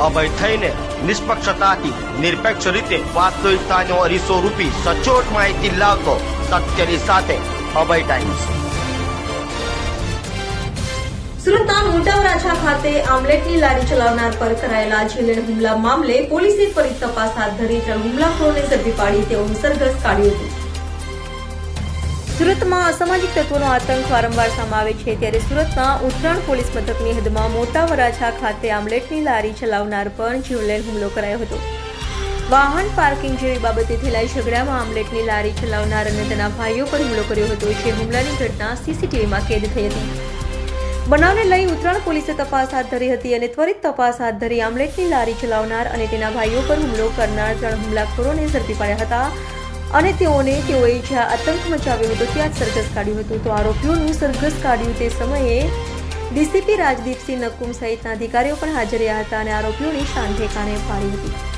અભય થઈને નિષ્પક્ષતાથી, નિરપેક્ષ રીતે વાસ્તવિકતાનો અરીસો રૂપી સચોટ માહિતી લાવતો સત્યની સાથે અભય ટાઈમ્સ. સુરતના મોટા ખાતે આમલેટની લારી ચલાવનાર પર કરાયેલા જીવલેણ હુમલા મામલે પોલીસે ફરી તપાસ હાથ ધરી ત્રણ હુમલાખોરોને ઝડપી પાડી તેઓનું સરઘસ કાઢ્યું હતું. સુરતમાં અસામાજિક તત્વોનો આતંક વારંવાર સમાવે છે ત્યારે સુરતના ઉત્તરાયણ પોલીસ મથકની હદમાં મોટા વરાછા ખાતે આમલેટની લારી ચલાવનાર પર જીવલેણ હુમલો કરાયો હતો. વાહન પાર્કિંગ જેવી બાબતે થયેલા ઝઘડામાં આમલેટની લારી ચલાવનાર અને તેના ભાઈઓ પર હુમલો કર્યો હતો, જે હુમલાની ઘટના સીસીટીવીમાં કેદ થઈ હતી. બનાવને લઈ ઉત્તરાયણ પોલીસે તપાસ હાથ ધરી હતી અને ત્વરિત તપાસ હાથ ધરી આમલેટની લારી ચલાવનાર અને તેના ભાઈઓ પર હુમલો કરનાર ત્રણ હુમલાખોરોને ઝડપી પાડ્યા હતા. અને તેઓને તેઓએ જ્યાં આતંક મચાવ્યો હતો ત્યાં જ સરઘસ કાઢ્યું હતું. તો આરોપીઓનું સરઘસ કાઢ્યું તે સમયે ડીસીપી રાજદીપસિંહ નકુમ સહિતના અધિકારીઓ પણ હાજર રહ્યા હતા અને આરોપીઓની શાન ઠેકાણે પાડી હતી.